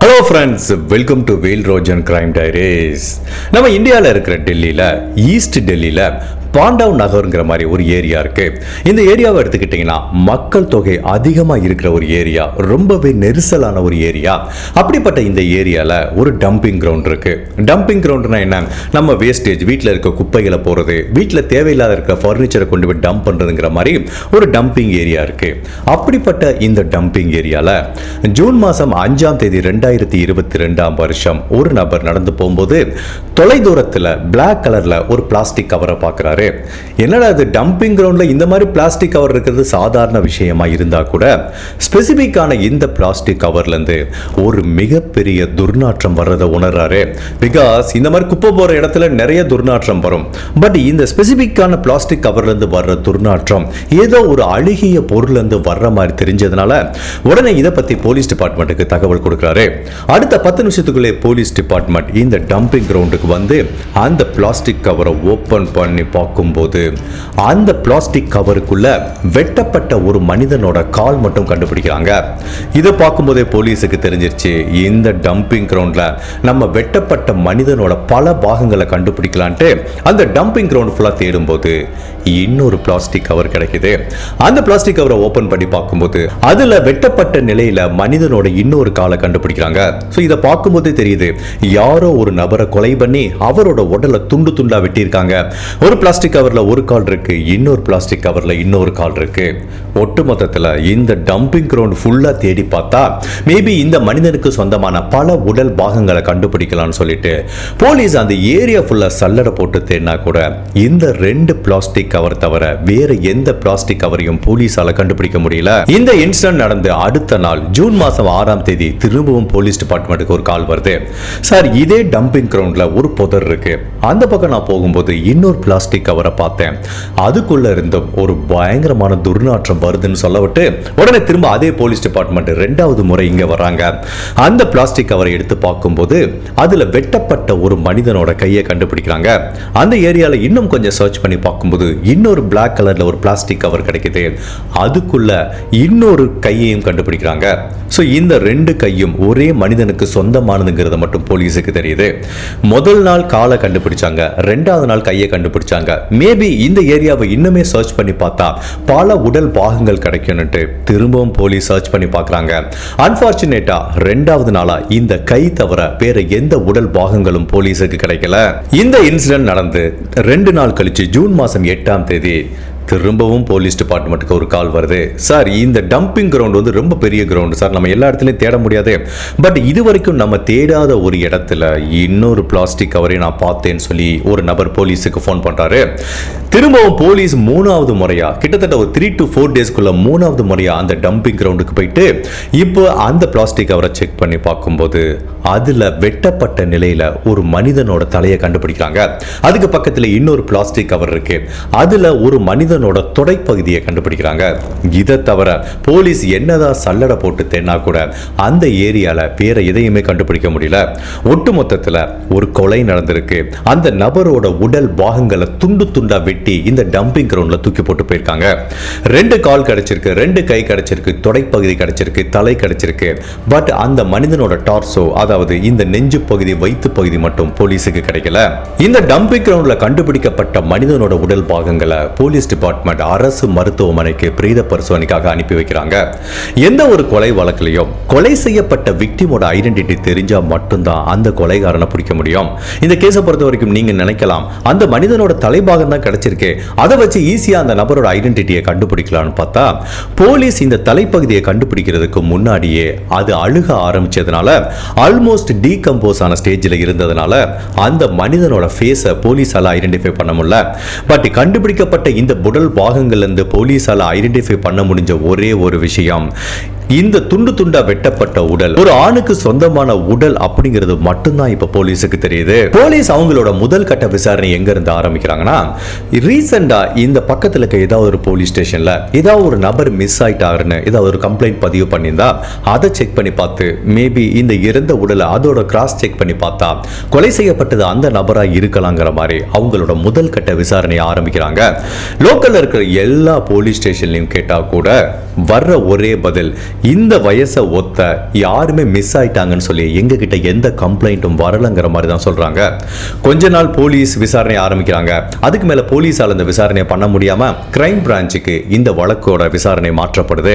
Hello friends welcome to Vel Rojan crime diaries நம்ம இந்தியாவில் இருக்கிற டெல்லியில் ஈஸ்ட் டெல்லியில் பாண்டவ் நகருங்கிற மாதிரி ஒரு ஏரியா இருக்கு. இந்த ஏரியாவை எடுத்துக்கிட்டிங்கன்னா மக்கள் தொகை அதிகமாக இருக்கிற ஒரு ஏரியா ரொம்பவே நெரிசலான ஒரு ஏரியா. அப்படிப்பட்ட இந்த ஏரியாவில் ஒரு டம்பிங் கிரவுண்ட் இருக்கு. டம்பிங் கிரவுண்ட்னா என்ன? நம்ம வேஸ்டேஜ் வீட்டில் இருக்க குப்பைகளை போகிறது வீட்டில் தேவையில்லாத இருக்க ஃபர்னிச்சரை கொண்டு போய் டம்ப் பண்ணுறதுங்கிற மாதிரி ஒரு டம்பிங் ஏரியா இருக்கு. அப்படிப்பட்ட இந்த டம்பிங் ஏரியாவில் ஜூன் மாதம் அஞ்சாம் தேதி ரெண்டாயிரத்தி இருபத்தி ரெண்டாம் வருஷம் ஒரு நபர் நடந்து போகும்போது தொலைதூரத்தில் பிளாக் கலரில் ஒரு பிளாஸ்டிக் கவரை பார்க்குறாரு என்னடா அது டம்பிங் கிரவுண்டில் இந்த மாதிரி பிளாஸ்டிக் கவர் இருக்கிறது சாதாரண விஷயமா இருந்தால் கூட ஸ்பெசிஃபிக்கான இந்த பிளாஸ்டிக் கவர்லேருந்து ஒரு மிகப்பெரிய துர்நாற்றம் வர்றதை உணர்றாரு. பிகாஸ் இந்த மாதிரி குப்பை போகிற இடத்துல நிறைய துர்நாற்றம் வரும். பட் இந்த ஸ்பெசிஃபிக்கான பிளாஸ்டிக் கவர்லேருந்து வர்ற துர்நாற்றம் ஏதோ ஒரு அழுகிய பொருள்லேருந்து வர்ற மாதிரி தெரிஞ்சதுனால உடனே இதை பற்றி போலீஸ் டிபார்ட்மெண்ட்டுக்கு தகவல் கொடுக்குறாரு. அடுத்த பத்து நிமிஷத்துக்குள்ளே போலீஸ் டிபார்ட்மெண்ட் இந்த டம்பிங் கிரவுண்டுக்கு வந்து அந்த பிளாஸ்டிக் கவரை ஓப்பன் பண்ணி பார்க்கும்போது அந்த பிளாஸ்டிக் கவருக்குள்ள வெட்டப்பட்ட ஒரு மனிதனோட கால் மட்டும் கண்டுபிடிக்கிறாங்க. இதை பார்க்கும்போதே போலீஸுக்கு தெரிஞ்சிருச்சு இந்த டம்பிங் கிரவுண்டில் நம்ம வெட்டப்பட்ட மனிதனோட பல பாகங்களை கண்டுபிடிக்கலான்ட்டு அந்த டம்பிங் கிரவுண்ட் ஃபுல்லாக தேடும்போது இன்னொரு பிளாஸ்டிக் கவர் கிடைக்குது. அந்த பிளாஸ்டிக் கவரை ஓப்பன் பண்ணி பார்க்கும்போது அதுல வெட்டப்பட்ட நிலையில மனிதனோட இன்னொரு காலை கண்டுபிடிக்கிறாங்க. ஸோ இதை பார்க்கும்போதே தெரியுது யாரோ ஒரு நபரை கொலை பண்ணி அவரோட உடலை துண்டு துண்டா வெட்டியிருக்காங்க. ஒரு பிளாஸ்டிக் பிளாஸ்டிக் கவரில் ஒரு கால் இருக்கு இன்னொரு பிளாஸ்டிக் கவரில் இன்னொரு கால் இருக்கு. ஒட்டு மொத்தத்துல இந்த டம்பிங் கிரவுண்ட் ஃபுல்லாக தேடி பார்த்தா மேபி இந்த மனிதனுக்கு சொந்தமான பல உடல் பாகங்களை கண்டுபிடிக்கலாம்னு சொல்லிட்டு போலீஸ் அந்த ஏரியா ஃபுல்லாக சல்லடை போட்டு தேடினா கூட இந்த ரெண்டு பிளாஸ்டிக் கவர் தவிர வேற எந்த பிளாஸ்டிக் கவரையும் போலீஸால் கண்டுபிடிக்க முடியல. இந்த இன்சிடென்ட் நடந்து அடுத்த நாள் ஜூன் மாதம் ஆறாம் தேதி திரும்பவும் போலீஸ் டிபார்ட்மெண்ட்டுக்கு ஒரு கால் வருது. சார் இதே டம்பிங் கிரவுண்டில் ஒரு புதர் இருக்கு. அந்த பக்கம் நான் போகும்போது இன்னொரு பிளாஸ்டிக் கவரை பார்த்தேன். அதுக்குள்ள இருந்தும் ஒரு பயங்கரமான துர்நாற்றம் வருதுன்னு சொல்ல விட்டு உடனே திரும்ப அதே போலீஸ் டிபார்ட்மெண்ட் ரெண்டாவது முறை இங்க வராங்க அந்த பிளாஸ்டிக் கவரை எடுத்து பார்க்கும்போது அதுல வெட்டப்பட்ட ஒரு மனிதனோட கையை கண்டுபிடிக்கிறாங்க. அந்த ஏரியால இன்னும் கொஞ்சம் சர்ச் பண்ணி பார்க்கும்போது இன்னொரு பிளாக் கலர்ல ஒரு பிளாஸ்டிக் கவர் கிடைக்குது. அதுக்குள்ள இன்னொரு கையையும் கண்டுபிடிக்கிறாங்க. ஸோ இந்த ரெண்டு கையும் ஒரே மனிதனுக்கு சொந்தமானதுங்கிறத மட்டும் போலீஸுக்கு தெரியுது. முதல் நாள் காலை கண்டுபிடிச்சாங்க. ரெண்டாவது நாள் கையை கண்டுபிடிச்சாங்க. மேபி இந்த ஏரியாவை இன்னுமே சர்ச் பண்ணி பார்த்தா பல உடல் பாகங்கள் கிடைக்கும்னுட்டு திரும்பவும் போலீஸ் சர்ச் பண்ணி பார்க்குறாங்க. அன்பார்ச்சுனேட்டா ரெண்டாவது நாளா இந்த கை தவிர வேற எந்த உடல் பாகங்களும் போலீஸுக்கு கிடைக்கல. இந்த இன்சிடென்ட் நடந்து ரெண்டு நாள் கழிச்சு ஜூன் மாசம் எட்டாம் தேதி திரும்பவும் போலீஸ் டிபார்ட்மெண்ட்டுக்கு ஒரு கால் வருது. சார் இந்த டம்பிங் கிரவுண்ட் வந்து ரொம்ப பெரிய கிரவுண்ட் சார் நம்ம எல்லா இடத்துலையும் தேட முடியாது. பட் இது வரைக்கும் நம்ம தேடாத ஒரு இடத்துல இன்னொரு பிளாஸ்டிக் கவரை நான் பார்த்தேன்னு சொல்லி ஒரு நபர் போலீஸுக்கு ஃபோன் பண்றாரு. திரும்பவும் போலீஸ் மூணாவது முறையா கிட்டத்தட்ட ஒரு த்ரீ டு ஃபோர் டேஸ்க்குள்ள மூணாவது முறையா அந்த டம்பிங் கிரவுண்டுக்கு போயிட்டு இப்போ அந்த பிளாஸ்டிக் கவரை செக் பண்ணி பார்க்கும்போது அதுல வெட்டப்பட்ட நிலையில ஒரு மனிதனோட தலையை கண்டுபிடிக்கிறாங்க. அதுக்கு பக்கத்துல இன்னொரு பிளாஸ்டிக் கவர் இருக்கு. அதுல ஒரு மனிதன் மனிதனோட தொடைப்பகுதியை கண்டுபிடிக்கிறாங்க. இதை தவிர போலீஸ் என்னதான் சல்லடை போட்டு தேன்னா கூட அந்த ஏரியால வேற எதையுமே கண்டுபிடிக்க முடியல. ஒட்டு மொத்தத்துல ஒரு கொலை நடந்திருக்கு. அந்த நபரோட உடல் பாகங்களை துண்டு துண்டா வெட்டி இந்த டம்பிங் கிரவுண்ட்ல தூக்கி போட்டு போயிருக்காங்க. ரெண்டு கால் கிடைச்சிருக்கு ரெண்டு கை கிடைச்சிருக்கு தொடைப்பகுதி கிடைச்சிருக்கு தலை கிடைச்சிருக்கு. பட் அந்த மனிதனோட டார்சோ அதாவது இந்த நெஞ்சு பகுதி வயிற்று பகுதி மட்டும் போலீஸுக்கு கிடைக்கல. இந்த டம்பிங் கிரவுண்ட்ல கண்டுபிடிக்கப்பட்ட மனிதனோட உடல் பாகங்களை போலீஸ் டிபார்ட்மெண்ட் அரசு மருத்துவமனைக்கு பிரேத பரிசோதனைக்காக அனுப்பி வைக்கிறாங்க. எந்த ஒரு கொலை வழக்கிலையும் கொலை செய்யப்பட்ட விக்டிமோட ஐடென்டிட்டி தெரிஞ்சால் மட்டும்தான் அந்த கொலைகாரனை பிடிக்க முடியும். இந்த கேஸை பொறுத்த வரைக்கும் நீங்கள் நினைக்கலாம். அந்த மனிதனோட தலைபாகம் தான் கிடைச்சிருக்கு. அதை வச்சு ஈஸியாக அந்த நபரோட ஐடென்டிட்டியை கண்டுபிடிக்கலாம்னு பார்த்தா போலீஸ் இந்த தலைப்பகுதியை கண்டுபிடிக்கிறதுக்கு முன்னாடியே அது அழுக ஆரம்பிச்சதுனால ஆல்மோஸ்ட் டீகம்போஸ் ஆன ஸ்டேஜில் இருந்ததுனால அந்த மனிதனோட ஃபேஸை போலீஸால் ஐடென்டிஃபை பண்ண முடியல. பட் கண்டுபிடிக்கப்பட்ட இந்த உடல் பாகங்கள்ல இருந்து போலீஸால ஐடென்டிஃபை பண்ண முடிஞ்ச ஒரே ஒரு விஷயம் இந்த துண்டு துண்டா வெட்டப்பட்ட உடல் ஒரு ஆணுக்கு சொந்தமான உடல் அப்படிங்கிறது மட்டும்தான் இப்ப போலீஸுக்கு தெரியுது. போலீஸ் அவங்களோட முதல் கட்ட விசாரணை எங்க இருந்து ஆரம்பிக்கிறாங்கன்னா ரீசெண்டா இந்த பக்கத்துல இருக்க ஏதாவது ஒரு போலீஸ் ஸ்டேஷன்ல ஏதாவது ஒரு நபர் மிஸ் ஆயிட்டாருன்னு ஏதாவது ஒரு கம்ப்ளைண்ட் பதிவு பண்ணியிருந்தா அதை செக் பண்ணி பார்த்து மேபி இந்த இறந்த உடலை அதோட கிராஸ் செக் பண்ணி பார்த்தா கொலை செய்யப்பட்டது அந்த நபரா இருக்கலாங்கிற மாதிரி அவங்களோட முதல் கட்ட விசாரணையை ஆரம்பிக்கிறாங்க. லோக்கல்ல இருக்கிற எல்லா போலீஸ் ஸ்டேஷன்லையும் கேட்டா கூட வர்ற ஒரே பதில் இந்த வயசை ஒத்த யாருமே மிஸ் ஆயிட்டாங்கன்னு சொல்லி எங்க கிட்ட எந்த கம்ப்ளைண்ட்டும் வரலங்கிற மாதிரி தான் சொல்றாங்க. கொஞ்ச நாள் போலீஸ் விசாரணை ஆரம்பிக்கிறாங்க. அதுக்கு மேல போலீஸால் இந்த விசாரணையை பண்ண முடியாம கிரைம் பிரான்ச்சுக்கு இந்த வழக்கோட விசாரணை மாற்றப்படுது.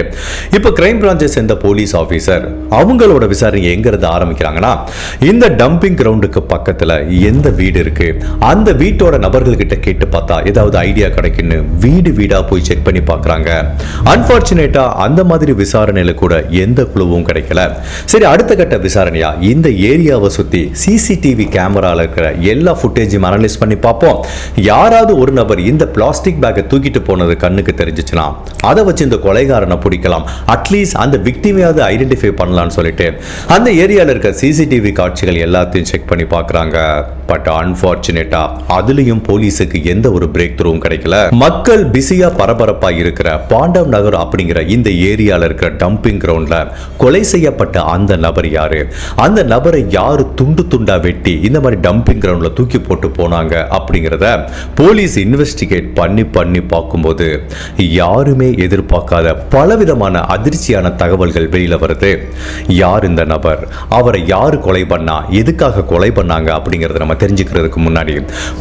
இப்போ கிரைம் பிரான்ச்சை சேர்ந்த போலீஸ் ஆபீசர் அவங்களோட விசாரணை எங்க இருந்து ஆரம்பிக்கிறாங்கன்னா இந்த டம்பிங் கிரவுண்டுக்கு பக்கத்துல எந்த வீடு இருக்கு? அந்த வீட்டோட நபர்கள் கிட்ட கேட்டு பார்த்தா ஏதாவது ஐடியா கிடைக்குன்னு வீடு வீடா போய் செக் பண்ணி பாக்குறாங்க அன்பார்ச்சுனேட்டா அந்த மாதிரி விசாரணையில கூட எந்த குழுவும் கிடைக்கல. சரி அடுத்த கட்ட விசாரணையா? இந்த ஏரியாவை சுத்தி சிசிடிவி கேமரால இருக்கிற எல்லா ஃபுட்டேஜையும் அனலைஸ் பண்ணி பார்ப்போம். யாராவது ஒரு நபர் இந்த பிளாஸ்டிக் பேக்கை தூக்கிட்டு போனது கண்ணுக்கு தெரிஞ்சிச்சுன்னா அதை வச்சு இந்த கொலைகாரனை பிடிக்கலாம். அட்லீஸ்ட் அந்த விக்டிமையாவது ஐடென்டிஃபை பண்ணலாம்னு சொல்லிட்டு அந்த ஏரியாவில் இருக்க சிசிடிவி காட்சிகள் எல்லாத்தையும் செக் பண்ணி பார்க்குறாங்க. பட் அன்பார்ச்சுனேட்டா அதுலயும் போலீஸுக்கு எந்த ஒரு பிரேக் த்ரூவும் கிடைக்கல. மக்கள் பிஸியா பரபரப்பா இருக்கிற பாண்டவ் நகர் அப்படிங்கிற இந்த ஏரியால இருக்கிற டம்பிங் கிரவுண்டில் கொலை செய்யப்பட்ட அந்த நபர் யார்? அந்த நபரை யார் துண்டு துண்டா வெட்டி இந்த மாதிரி டம்பிங் கிரவுண்டில் தூக்கி போட்டு போனாங்க அப்படிங்கிறத போலீஸ் இன்வெஸ்டிகேட் பண்ணி பண்ணி பார்க்கும்போது யாருமே எதிர்பார்க்காத பலவிதமான அதிர்ச்சியான தகவல்கள் வெளியில வருது. யார் இந்த நபர்? அவரை யாரு கொலை பண்ணா? எதுக்காக கொலை பண்ணாங்க? அப்படிங்கறத நம்ம தெரிஞ்சுக்கிறதுக்கு முன்னாடி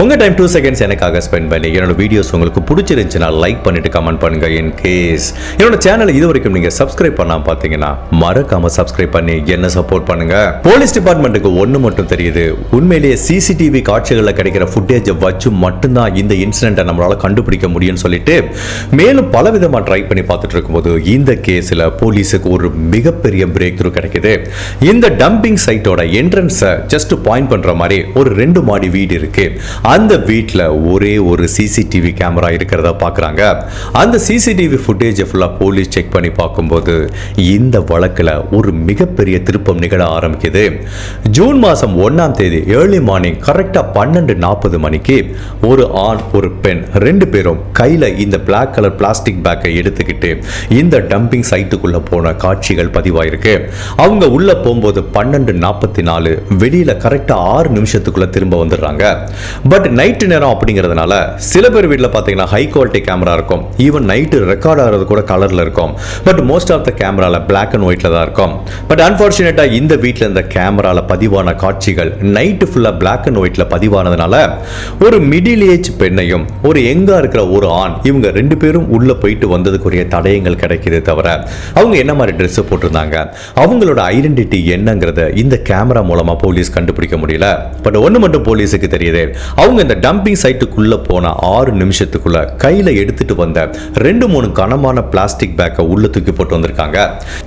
உங்க டைம் டூ செகண்ட்ஸ் எனக்காக ஸ்பெண்ட் பண்ணி என்னோட வீடியோஸ் உங்களுக்கு பிடிச்சிருந்துச்சுன்னா லைக் பண்ணிட்டு கமெண்ட் பண்ணுங்க இன் கேஸ் என்னோட சேனலை இது வரைக்கும் நீங்க சப்ஸ்கிரைப் பண்ண பண்ணாம பார்த்தீங்கன்னா மறக்காம சப்ஸ்கிரைப் பண்ணி என்ன சப்போர்ட் பண்ணுங்க. போலீஸ் டிபார்ட்மெண்ட்டுக்கு ஒண்ணு மட்டும் தெரியுது. உண்மையிலேயே சிசிடிவி காட்சிகளில் கிடைக்கிற ஃபுட்டேஜை வச்சு மட்டும்தான் இந்த இன்சிடென்ட்டை நம்மளால கண்டுபிடிக்க முடியும்னு சொல்லிட்டு மேலும் பல விதமா ட்ரை பண்ணி பார்த்துட்டு இருக்கும்போது இந்த கேஸ்ல போலீஸுக்கு ஒரு மிகப்பெரிய பிரேக் த்ரூ கிடைக்குது. இந்த டம்பிங் சைட்டோட என்ட்ரன்ஸை ஜஸ்ட் பாயிண்ட் பண்ற மாதிரி ஒரு ரெண்டு மாடி வீடு இருக்கு. அந்த வீட்டில் ஒரே ஒரு சிசிடிவி கேமரா இருக்கிறத பார்க்குறாங்க அந்த சிசிடிவி ஃபுட்டேஜை ஃபுல்லாக போலீஸ் செக் பண்ணி பார்க்கும்போது இந்த வழக்கில் ஒரு மிகப்பெரிய திருப்பம் நிகழ ஆரம்பிக்குது. ஜூன் மாதம் ஒன்றாம் தேதி ஏர்லி மார்னிங் கரெக்டாக பன்னெண்டு நாற்பது மணிக்கு ஒரு ஆண் ஒரு பெண் ரெண்டு பேரும் கையில் இந்த பிளாக் கலர் பிளாஸ்டிக் பேக்கை எடுத்துக்கிட்டு இந்த டம்பிங் சைட்டுக்குள்ளே போன காட்சிகள் பதிவாயிருக்கு. அவங்க உள்ளே போகும்போது பன்னெண்டு நாற்பத்தி நாலு வெளியில் கரெக்டாக ஆறு நிமிஷத்துக்குள்ளே திரும்ப வந்துடுறாங்க. பட் நைட்டு நேரம் அப்படிங்கிறதுனால சில பேர் வீட்டில் பார்த்தீங்கன்னா ஹை குவாலிட்டி கேமரா இருக்கும். ஈவன் நைட்டு ரெக்கார்ட் ஆகிறது கூட கலரில் இருக்கும். பட் மோஸ்ட் ஆஃப் த கேமராவில் பிளாக் அண்ட் ஒயிட்டில் தான் இருக்கும். பட் அன்ஃபார்ச்சுனேட்டாக இந்த வீட்டில் இந்த கேமராவில் பதிவான காட்சிகள் நைட்டு ஃபுல்லாக பிளாக் அண்ட் ஒயிட்டில் பதிவானதுனால ஒரு மிடில் ஏஜ் பெண்ணையும் ஒரு எங்காக இருக்கிற ஒரு ஆண் இவங்க ரெண்டு பேரும் உள்ளே போயிட்டு வந்ததுக்குரிய தடயங்கள் கிடைக்கிது தவிர அவங்க என்ன மாதிரி ட்ரெஸ்ஸு போட்டிருந்தாங்க அவங்களோட ஐடென்டிட்டி என்னங்கிறத இந்த கேமரா மூலமாக போலீஸ் கண்டுபிடிக்க முடியல. பட் ஒன்று மட்டும் போலீஸுக்கு தெரியுது அவங்க இந்த டம்பிங் சைட்டுக்குள்ளே போன ஆறு நிமிஷத்துக்குள்ள கையில் எடுத்துட்டு வந்த ரெண்டு மூணு கனமான பிளாஸ்டிக் பேக்கை உள்ள தூக்கி போட்டு வந்திருக்காங்க.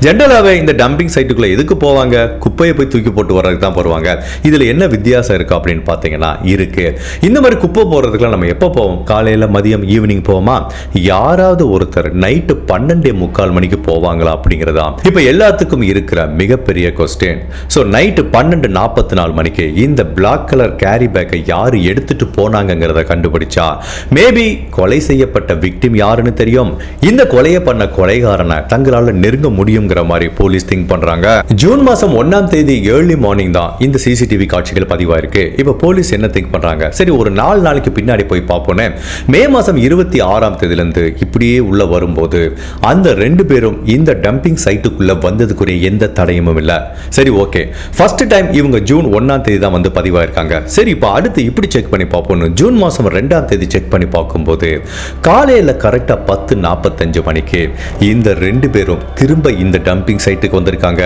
ஜென்ரலாகவே இந்த டம்பிங் சைட்டுக்குள்ளே எதுக்கு போவாங்க? குப்பையை போய் தூக்கி போட்டு வர்றதுக்கு தான் போடுவாங்க இதில் என்ன வித்தியாசம் இருக்குது அப்படின்னு பார்த்தீங்கன்னா இருக்குது இந்த மாதிரி குப்பை போடுறதுக்குலாம் நம்ம எப்போ போவோம்? காலையில் மதியம் ஈவினிங் போவோமா? யாராவது ஒருத்தர் நைட்டு பன்னெண்டே முக்கால் மணிக்கு போவாங்களா அப்படிங்கிறதா? இப்போ எல்லாத்துக்கும் இருக்கிற மிகப்பெரிய கொஸ்டின் ஸோ நைட்டு பன்னெண்டு நாற்பத்தி நாலு மணிக்கு இந்த பிளாக் கலர் கேரி பேக்கை யார் எடுத்துட்டு போனாங்கிறத கண்டுபிடிச்சா மேபி கொலை செய்யப்பட்ட விக்டிம் யாருன்னு தெரியும். இந்த கொலையை பண்ண கொலைகாரனை தங்களால் நெருங்க முடியுங்கிற மாதிரி போலீஸ் திங்க் பண்றாங்க. ஜூன் மாசம் ஒன்னாம் தேதி ஏர்லி மார்னிங் தான் இந்த சிசிடிவி காட்சிகள் பதிவாயிருக்கு. இப்போ போலீஸ் என்ன திங்க் பண்றாங்க? சரி ஒரு நாலு நாளைக்கு பின்னாடி போய் பார்ப்போனே. மே மாசம் இருபத்தி ஆறாம் தேதியிலிருந்து இப்படியே உள்ள வரும்போது அந்த ரெண்டு பேரும் இந்த டம்பிங் சைட்டுக்குள்ள வந்ததுக்குரிய எந்த தடையமும் இல்லை. சரி ஓகே ஃபர்ஸ்ட் டைம் இவங்க ஜூன் ஒன்னாம் தேதி தான் வந்து பதிவாயிருக்காங்க. சரி இப்போ அடுத்து இப்படி செக் பண்ணி பார்ப்போம்னு ஜூன் மாசம் ரெண்டாம் தேதி செக் பண்ணி பார்க்கும்போது காலையில கரெக்டா பத்து நாற்பத்தஞ்சு மணிக்கு இந்த ரெண்டு பேரும் திரும்ப இந்த டம்பிங் சைட்டுக்கு வந்திருக்காங்க.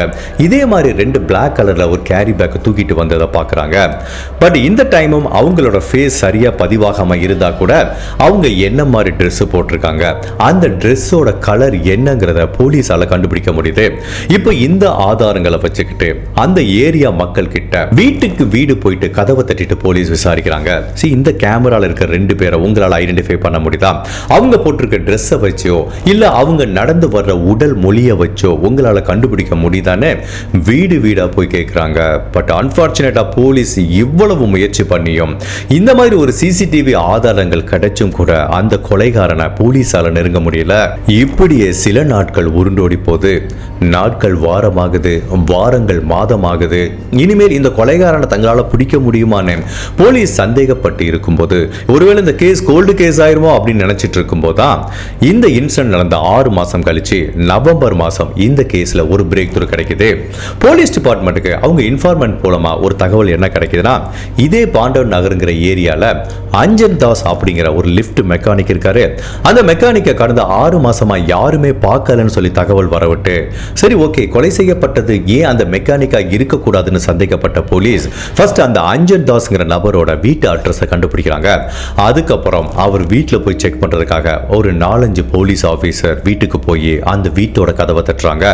இதே மாதிரி ரெண்டு பிளாக் கலர்ல ஒரு கேரி பேக்கை தூக்கிட்டு வந்ததை பார்க்குறாங்க. பட் இந்த டைமும் அவங்களோட ஃபேஸ் சரியா பதிவாகாம இருந்தா கூட அவங்க என்ன மாதிரி Dress போட்டிருக்காங்க? அந்த ட்ரெஸ்ஸோட கலர் என்னங்கிறத போலீஸால கண்டுபிடிக்க முடியுது. இப்போ இந்த ஆதாரங்களை வச்சுக்கிட்டு அந்த ஏரியா மக்கள் கிட்ட வீட்டுக்கு வீடு போயிட்டு கதவை தட்டிட்டு போலீஸ் விசாரிக்கிறாங்க. சி இந்த கேமரால இருக்க ரெண்டு பேரை உங்களால ஐடென்டிஃபை பண்ண முடியுதா? அவங்க போட்டிருக்க ட்ரெஸ்ஸை வச்சோ இல்லை அவங்க நடந்து வர்ற உடல் மொழியை வச்சோ உங்களால கண்டுபிடிக்க முடியுதானே வீடு வீடா போய் கேட்குறாங்க பட் அன்ஃபார்ச்சுனேட்டாக போலீஸ் இவ்வளவு முயற்சி பண்ணியும் இந்த மாதிரி ஒரு சிசிடிவி ஆதாரங்கள் கிடைச்சும் கூட அந்த கொலைகாரனை போலீஸால் நெருங்க முடியல. இப்படியே சில நாட்கள் உருண்டோடி போது நாட்கள் வாரமாகுது வாரங்கள் மாதமாகுது. இனிமேல் இந்த கொலைகாரனை தங்களால பிடிக்க முடியுமான்னு போலீஸ் சந்தேகப்பட்டு இருக்கும்போது ஒருவேளை இந்த கேஸ் கோல்டு கேஸ் ஆயிருமோ அப்படின்னு நினைச்சிட்டு இருக்கும்போது தான் இந்த இன்சிடென்ட் நடந்த ஆறு மாசம் கழிச்சு நவம்பர் மாதம் இந்த கேஸில் ஒரு பிரேக் த்ரூ கிடைக்குது. போலீஸ் டிபார்ட்மெண்ட்டுக்கு அவங்க இன்ஃபார்மெண்ட் மூலமாக ஒரு தகவல் என்ன கிடைக்குதுன்னா இதே பாண்டவ் நகருங்கிற ஏரியாவில் அஞ்சன் தாஸ் அப்படிங்கிற ஒரு லிஃப்ட் மெக்கானிக் இருக்காரு. அந்த மெக்கானிக்கை கடந்த ஆறு மாசமா யாருமே பார்க்கலன்னு சொல்லி தகவல் வரவிட்டு சரி ஓகே கொலை செய்யப்பட்டது ஏன் அந்த மெக்கானிக்காக இருக்கக்கூடாதுன்னு சந்தேகப்பட்ட போலீஸ் ஃபர்ஸ்ட் அந்த அஞ்சன் தாஸ்ங்கிற நபரோட வீட்டு அட்ரஸை கண்டுபிடிக்கிறாங்க. அதுக்கப்புறம் அவர் வீட்டில் போய் செக் பண்ணுறதுக்காக ஒரு நாலஞ்சு போலீஸ் ஆஃபீஸர் வீட்டுக்கு போய் அந்த வீட்டோட கதை கதவை தட்டுறாங்க.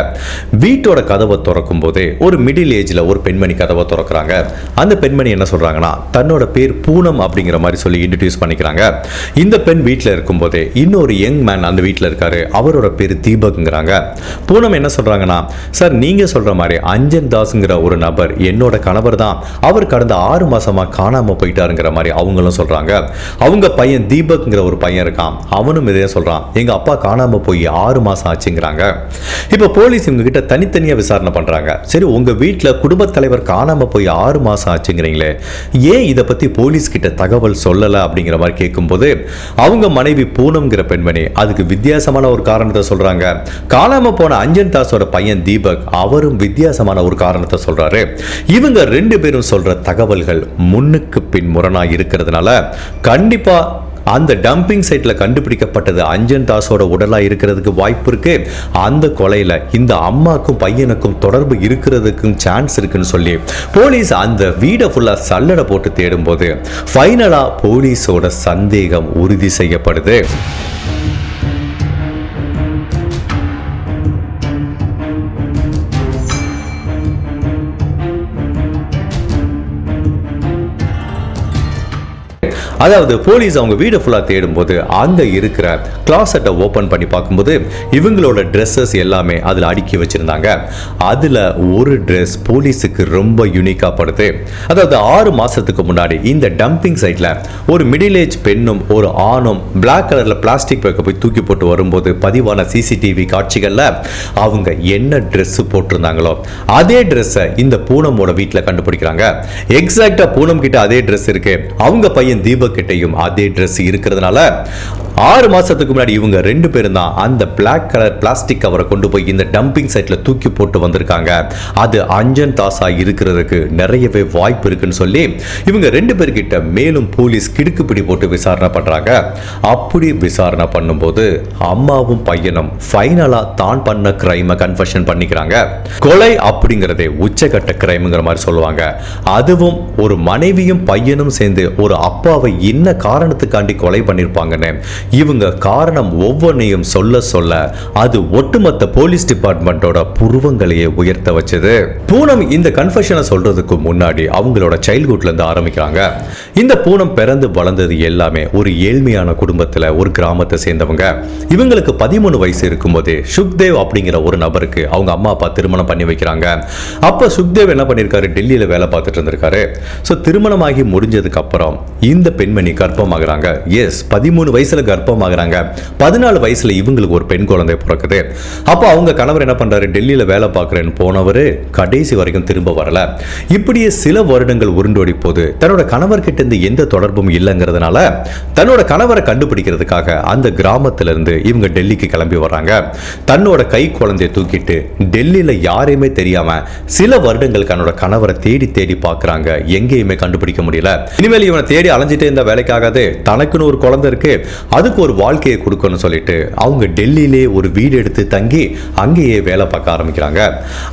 வீட்டோட கதவை திறக்கும் போதே ஒரு மிடில் ஏஜ்ல ஒரு பெண்மணி கதவை திறக்கிறாங்க. அந்த பெண்மணி என்ன சொல்றாங்கன்னா தன்னோட பேர் பூனம் அப்படிங்கிற மாதிரி சொல்லி இன்ட்ரடியூஸ் பண்ணிக்கிறாங்க. இந்த பெண் வீட்டில் இருக்கும்போதே இன்னொரு யங் மேன் அந்த வீட்டில் இருக்காரு. அவரோட பேர் தீபக்ங்கிறாங்க. பூனம் என்ன சொல்றாங்கன்னா சார் நீங்க சொல்ற மாதிரி அஞ்சன் தாஸ்ங்கிற ஒரு நபர் என்னோட கணவர் தான். அவர் கடந்த ஆறு மாசமா காணாமல் போயிட்டாருங்கிற மாதிரி அவங்களும் சொல்றாங்க. அவங்க பையன் தீபக்ங்கிற ஒரு பையன் இருக்கான். அவனும் இதே சொல்றான். எங்க அப்பா காணாமல் போய் ஆறு மாசம் ஆச்சுங்கிறாங்க. இப்போ போலீஸ் இவங்க கிட்ட தனித்தனியாக விசாரணை பண்ணுறாங்க சரி உங்க வீட்டில் குடும்பத் தலைவர் காணாமல் போய் ஆறு மாதம் ஆச்சுங்கிறீங்களே ஏன் இதை பற்றி போலீஸ் கிட்ட தகவல் சொல்லலை அப்படிங்கிற மாதிரி கேட்கும்போது அவங்க மனைவி பூனம்ங்கிற பெண்மணி அதுக்கு வித்தியாசமான ஒரு காரணத்தை சொல்கிறாங்க காணாமல் போன அஞ்சன் தாஸோட பையன் தீபக் அவரும் வித்தியாசமான ஒரு காரணத்தை சொல்கிறாரு இவங்க ரெண்டு பேரும் சொல்கிற தகவல்கள் முன்னுக்கு பின் முரணாக இருக்கிறதுனால கண்டிப்பாக அந்த டம்பிங் சைட்டில் கண்டுபிடிக்கப்பட்டது அஞ்சன் தாஸோட உடலாக இருக்கிறதுக்கு வாய்ப்பு இருக்கு. அந்த கொலையில் இந்த அம்மாக்கும் பையனுக்கும் தொடர்பு இருக்கிறதுக்கும் சான்ஸ் இருக்குன்னு சொல்லி போலீஸ் அந்த வீடை ஃபுல்லாக சல்லடை போட்டு தேடும்போது ஃபைனலாக போலீஸோட சந்தேகம் உறுதி செய்யப்படுது. அதாவது போலீஸ் அவங்க வீடு ஃபுல்லாக தேடும்போது அங்கே இருக்கிற கிளாசட்டை ஓப்பன் பண்ணி பார்க்கும்போது இவங்களோட ட்ரெஸ்ஸஸ் எல்லாமே அதில் அடுக்கி வச்சுருந்தாங்க. அதில் ஒரு ட்ரெஸ் போலீஸுக்கு ரொம்ப யூனிக்காக படுது. அதாவது ஆறு மாதத்துக்கு முன்னாடி இந்த டம்பிங் சைட்டில் ஒரு மிடில் ஏஜ் பெண்ணும் ஒரு ஆணும் பிளாக் கலரில் பிளாஸ்டிக் பேக்கை போய் தூக்கி போட்டு வரும்போது பதிவான சிசிடிவி காட்சிகளில் அவங்க என்ன ட்ரெஸ் போட்டிருந்தாங்களோ அதே ட்ரெஸ்ஸை இந்த பூனமோட வீட்டில் கண்டுபிடிக்கிறாங்க. எக்ஸாக்டாக பூனம் கிட்ட அதே ட்ரெஸ் இருக்கு. அவங்க பையன் தீபக் தீபக்கிட்டையும் அதே ட்ரெஸ் இருக்கிறதுனால ஆறு மாசத்துக்கு முன்னாடி இவங்க ரெண்டு பேரும் தான் அந்த பிளாக் கலர் பிளாஸ்டிக் கவரை கொண்டு போய் இந்த டம்பிங் சைட்ல தூக்கி போட்டு வந்திருக்காங்க. அது அஞ்சன் தாசா இருக்கிறதுக்கு நிறையவே வாய்ப்பு இருக்குன்னு சொல்லி இவங்க ரெண்டு பேர்கிட்ட மேலும் போலீஸ் கிடுக்குப்பிடி போட்டு விசாரணை பண்றாங்க. அப்படி விசாரணை பண்ணும்போது அம்மாவும் பையனும் ஃபைனலாக தான் பண்ண கிரைமை கன்ஃபஷன் பண்ணிக்கிறாங்க. கொலை அப்படிங்கிறதே உச்சகட்ட கிரைம்ங்கிற மாதிரி சொல்லுவாங்க. அதுவும் ஒரு மனைவியும் பையனும் சேர்ந்து ஒரு அப்பாவை என்ன காரணத்துக்காண்டி கொலை பண்ணியிருப்பாங்கன்னு இவங்க காரணம் ஒவ்வொன்றையும் சொல்ல சொல்ல அது ஒட்டுமொத்த போலீஸ் டிபார்ட்மெண்ட்டோட புருவங்களையே உயர்த்த வச்சது. பூனம் இந்த கன்ஃபஷனை சொல்றதுக்கு முன்னாடி அவங்களோட சைல்ட்ஹுட்ல இருந்து ஆரம்பிக்கிறாங்க. இந்த பூனம் பிறந்து வளர்ந்தது எல்லாமே ஒரு ஏழ்மையான குடும்பத்தில் ஒரு கிராமத்தை சேர்ந்தவங்க. இவங்களுக்கு பதிமூணு வயசு இருக்கும்போதே சுக்தேவ் அப்படிங்கிற ஒரு நபருக்கு அவங்க அம்மா அப்பா திருமணம் பண்ணி வைக்கிறாங்க. அப்போ சுக்தேவ் என்ன பண்ணியிருக்காரு டெல்லியில் வேலை பார்த்துட்டு இருந்திருக்காரு. ஸோ திருமணமாகி முடிஞ்சதுக்கு அப்புறம் இந்த பெண்மணி கர்ப்பமாகறாங்க. எஸ் பதிமூணு வயசுல கர்ப்பமாகறாங்க. பதினாலு வயசுல இவங்களுக்கு ஒரு பெண் குழந்தை பிறக்குது. அப்போ அவங்க கணவர் என்ன பண்றாரு? டெல்லியில வேலை பார்க்குறேன்னு போனவர் கடைசி வரைக்கும் திரும்ப வரல. இப்படியே சில வருடங்கள் உருண்டோடி போது தன்னோட கணவர்கிட்ட இருந்து எந்த தொடர்பும் இல்லைங்கிறதுனால தன்னோட கணவரை கண்டுபிடிக்கிறதுக்காக அந்த கிராமத்துல இருந்து இவங்க டெல்லிக்கு கிளம்பி வர்றாங்க. தன்னோட கை குழந்தையை தூக்கிட்டு டெல்லியில யாரையுமே தெரியாம சில வருடங்கள் தன்னோட கணவரை தேடி தேடி பார்க்கறாங்க. எங்கேயுமே கண்டுபிடிக்க முடியல. இனிமேல் இவனை தேடி அலைஞ்சிட்டே இருந்த வேலைக்காகாது. தனக்குன்னு ஒரு குழந்தை இருக்கு. அதுக்கு ஒரு வாழ்க்கையை கொடுக்கணும்னு சொல்லிட்டு அவங்க டெல்லியிலே ஒரு வீடு எடுத்து தங்கி அங்கேயே வேலை பார்க்க ஆரம்பிக்கிறாங்க.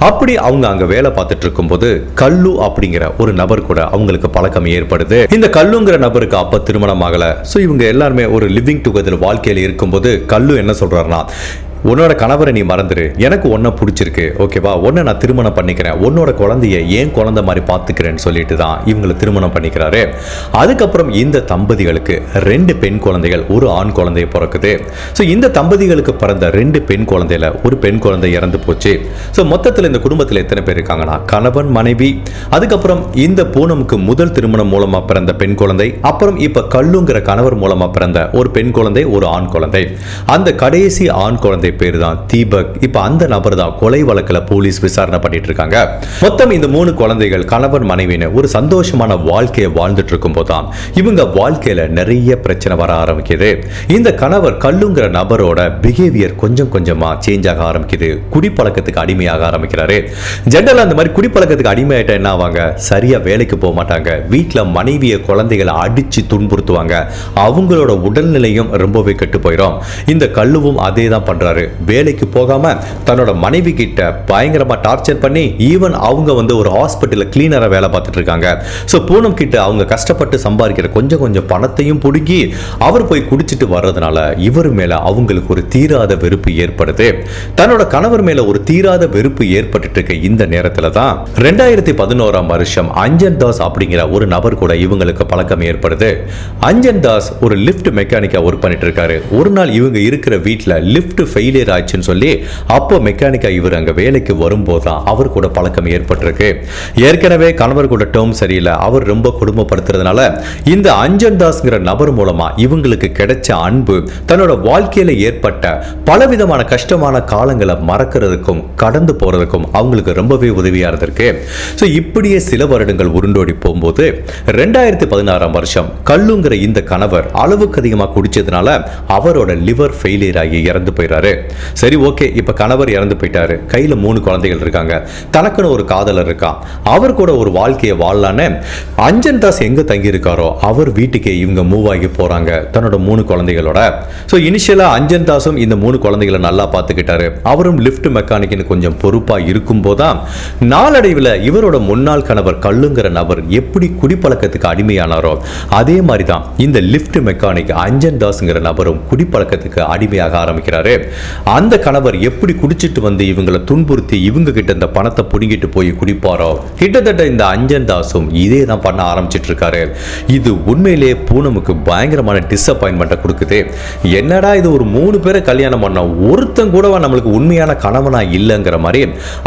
அப்படி அவங்க அங்க வேலை பார்த்துட்டு இருக்கும்போது கல்லு அப்படிங்கிற ஒரு நபர் கூட அவங்களுக்கு பழக்கம் ஏற்படுது. இந்த கல்லுங்கிற நபருக்கு அப்ப திருமணம் ஆகல. ஸோ இவங்க எல்லாருமே ஒரு லிவிங் டுகெதர் வாழ்க்கையில இருக்கும்போது கல்லு என்ன சொல்றாருன்னா உன்னோட கணவரை நீ மறந்துரு. எனக்கு ஒன்றை பிடிச்சிருக்கு. ஓகேவா ஒன்றை நான் திருமணம் பண்ணிக்கிறேன். உன்னோட குழந்தைய ஏன் குழந்தை மாதிரி பார்த்துக்கிறேன்னு சொல்லிட்டு தான் இவங்களை திருமணம் பண்ணிக்கிறாரு. அதுக்கப்புறம் இந்த தம்பதிகளுக்கு ரெண்டு பெண் குழந்தைகள் ஒரு ஆண் குழந்தைய பிறக்குது. ஸோ இந்த தம்பதிகளுக்கு பிறந்த ரெண்டு பெண் குழந்தையில ஒரு பெண் குழந்தை இறந்து போச்சு. ஸோ மொத்தத்தில் இந்த குடும்பத்தில் எத்தனை பேர் இருக்காங்கன்னா கணவன் மனைவி அதுக்கப்புறம் இந்த பூனமுக்கு முதல் திருமணம் மூலமா பிறந்த பெண் குழந்தை அப்புறம் இப்ப கல்லுங்கிற கணவர் மூலமா பிறந்த ஒரு பெண் குழந்தை ஒரு ஆண் குழந்தை. அந்த கடைசி ஆண் குழந்தை பேர் தான் தீபக். இப்போ அந்த நபர் தான் கொலை வழக்கில் போலீஸ் விசாரணை பண்ணிட்டு இருக்காங்க. மொத்தம் இந்த மூணு குழந்தைகள் கணவன் மனைவின்னு ஒரு சந்தோஷமான வாழ்க்கையை வாழ்ந்துட்டு இருக்கும் போதுதான் இவங்க வாழ்க்கையில நிறைய பிரச்சனை வர ஆரம்பிக்குது. இந்த கணவர் கல்லுங்கிற நபரோட பிஹேவியர் கொஞ்சம் கொஞ்சமா சேஞ்ச் ஆக ஆரம்பிக்குது. குடிப்பழக்கத்துக்கு அடிமையாக ஆரம்பிக்கிறாரு. ஜென்ரல் அந்த மாதிரி குடிப்பழக்கத்துக்கு அடிமையாயிட்ட என்ன ஆவாங்க? சரியா வேலைக்கு போக மாட்டாங்க. வீட்டில் மனைவியை குழந்தைகளை அடிச்சு துன்புறுத்துவாங்க. அவங்களோட உடல்நிலையும் ரொம்பவே கெட்டு போயிடும் இந்த கல்லுவும் அதே தான் பண்ணுறாரு வேலைக்கு போகாம தன்னோட மனைவி கிட்ட பயங்கரமாக டார்ச்சர் பண்ணி ஈவன் அவங்க வந்து ஒரு ஹாஸ்பிட்டலில் கிளீனராக வேலை பார்த்துட்டு இருக்காங்க. ஸோ பூனம் கிட்ட அவங்க கஷ்டப்பட்டு சம்பாதிக்கிற கொஞ்சம் கொஞ்சம் பணத்தையும் பிடுங்கி அவர் போய் குடிச்சிட்டு வர்றதுனால இவர் மேல அவங்களுக்கு ஒரு தீராத வெறுப்பு ஏற்படுது. தன்னோட கணவர் மேல ஒரு தீராத வெறுப்பு ஏற்பட்டுட்டு இருக்க இந்த நேரத்துல தான் ரெண்டாயிரத்தி பதினோராம் வருஷம் அஞ்சன் தாஸ் அப்படிங்கிற ஒரு நபர் கூட இவங்களுக்கு பழக்கம் ஏற்படுது. அஞ்சன் தாஸ் ஒரு லிஃப்ட் மெக்கானிக்கா ஒர்க் பண்ணிட்டு இருக்காரு. ஒரு நாள் இவங்க இருக்கிற வீட்டில் லிஃப்ட் ஃபெயிலியர் ஆச்சுன்னு சொல்லி அப்போ மெக்கானிக்கா இவர் அங்க வேலைக்கு வரும்போது தான் அவர் கூட பழக்கம் ஏற்பட்டிருக்கு. ஏற்கனவே கணவர் கூட டேர்ம் சரியில்லை அவர் ரொம்ப குடும்பப்படுத்துறதுனால இந்த அஞ்சன் தாஸ்ங்கிற நபர் மூலமா இவங்களுக்கு கிடைச்ச அன்பு தன்னோட வாழ்க்கையில ஏற்பட்ட பலவிதமான கஷ்டமான காலங்களை மறக்கிறதுக்கும் கடந்து போறதுக்கும் அவங்களுக்கு ரொம்பவே உதவியா இருந்திருக்கு. ஸோ இப்படியே சில வருடங்கள் உருண்டோடி போகும்போது ரெண்டாயிரத்தி பதினாறாம் வருஷம் கல்லுங்கிற இந்த கணவர் அளவுக்கு அதிகமாக குடிச்சதுனால அவரோட லிவர் ஃபெயிலியர் ஆகி இறந்து போயிறாரு. சரி ஓகே இப்போ கணவர் இறந்து போயிட்டாரு. கையில் மூணு குழந்தைகள் இருக்காங்க. தனக்குன்னு ஒரு காதலர் இருக்கான் அவர் கூட ஒரு வாழ்க்கையை வாழலான்னு அஞ்சன் தாஸ் எங்க தங்கி இருக்காரோ அவர் வீட்டுக்கே இவங்க மூவ் ஆகி போறாங்க தன்னோட மூணு குழந்தைகளோட. ஸோ இனிஷியலா அஞ்சன் தாஸும் இந்த மூணு குழந்தைகளை நல்லா பார்த்துக்கிட்டாரு. அவரும் லிஃப்ட் மெக்கானிக்னு கொஞ்சம் பொறுப்பா இருக்கும் தான் நாளடைவில் இவரோட முன்னாள் கணவர் கல்லுங்கிற நபர் எப்படி குடிப்பழக்கத்துக்கு அடிமையானாரோ அதே மாதிரி தான் இந்த லிஃப்ட் மெக்கானிக் அஞ்சன் தாஸ்ங்கிற நபரும் குடிப்பழக்கத்துக்கு அடிமையாக ஆரம்பிக்கிறாரு. அந்த கணவர் எப்படி குடிச்சிட்டு வந்து இவங்களை துன்புறுத்தி இவங்க கிட்ட இந்த பணத்தை புடுங்கிட்டு போய் குடிப்பாரோ? கிட்டத்தட்ட இந்த அஞ்சன் தாஸும் இதே தான் பண்ண ஆரம்பிச்சிட்டு இருக்காரு இது உண்மையிலே பூனமுக்கு பயங்கரமான டிசப்பாயின்மெண்ட்டை கொடுக்குது. என்னடா இது ஒரு மூணு பேரை கல்யாணம் பண்ணோம் ஒருத்தன் கூடவா நம்மளுக்கு உண்மையான கணவனா இல்லைங்கிற மாதிரி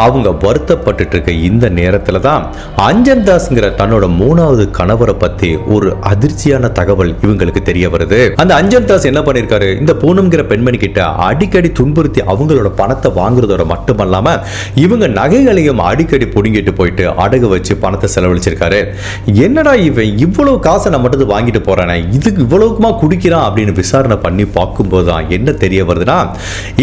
அவங்க வருத்தப்பட்டுட்டு இருக்க இந்த நேரத்தில் தான் அஞ்சன் தாஸ்ங்கிற தன்னோட மூணாவது கணவரை பத்தி ஒரு அதிர்ச்சியான தகவல் இவங்களுக்கு தெரிய வருது. அந்த அஞ்சன் தாஸ் என்ன பண்ணிருக்காரு? இந்த பூனம்ங்கிற பெண்மணி கிட்ட அடிக்கடி துன்புறுத்தி அவங்களோட பணத்தை வாங்குறதோட மட்டுமல்லாம இவங்க நகைகளையும் அடிக்கடி புடுங்கிட்டு போயிட்டு அடகு வச்சு பணத்தை செலவழிச்சிருக்காரு. என்னடா இவன் இவ்வளவு காசை நம்ம மட்டும் வாங்கிட்டு போறானே? இதுக்கு இவ்வளவுக்குமா குடிக்கிறான் அப்படின்னு விசாரணை பண்ணி பார்க்கும்போது தான் என்ன தெரிய வருதுன்னா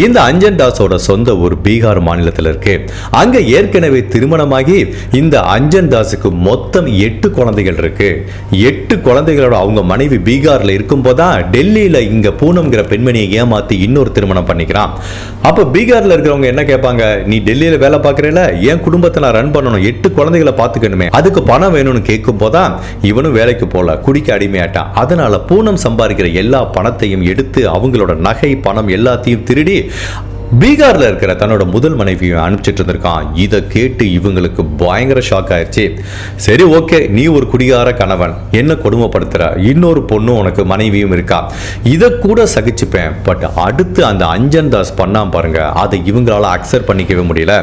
இந்த அஞ்சன் தாஸோட சொந்த ஒரு பீகார் மாநிலத்தில் இருக்கு. அங்க ஏற்கனவே திருமணமாகி இந்த அஞ்சன் தாஸுக்கு மொத்தம் எட்டு குழந்தைகள் இருக்கு. எட்டு குழந்தைகளோட அவங்க மனைவி பீகார்ல இருக்கும்போது தான் டெல்லியில இங்க பூனம்ங்கிற பெண்மணியை ஏமாத்தி இன்னொரு திருமணம் பண்ணிக்கிறான் அப்போ பீகாரில் இருக்கிறவங்க என்ன கேட்பாங்க? நீ டெல்லியில் வேலை பார்க்கறல? என் குடும்பத்தை நான் ரன் பண்ணணும்? எட்டு குழந்தைகளை பார்த்துக்கணுமே. அதுக்கு பணம் வேணும்னு கேட்கும் போதான் இவனும் வேலைக்கு போகல குடிக்க அடிமையாட்டான் அதனால பூனம் சம்பாதிக்கிற எல்லா பணத்தையும் எடுத்து அவங்களோட நகை பணம் எல்லாத்தையும் திருடி பீகார்ல இருக்கிற தன்னோட முதல் மனைவியை அனுப்பிச்சிட்டு இருந்திருக்கான் இதை கேட்டு இவங்களுக்கு பயங்கர ஷாக் ஆயிடுச்சு சரி ஓகே நீ ஒரு குடிகார கணவன். என்ன கொடுமைப்படுத்துகிற இன்னொரு பொண்ணும் உனக்கு மனைவியும் இருக்கா. இதை கூட சகிச்சுப்பேன். பட் அடுத்து அந்த அஞ்சன் தாஸ் பண்ணாம பாருங்க. அதை இவங்களால அக்செப்ட் பண்ணிக்கவே முடியல.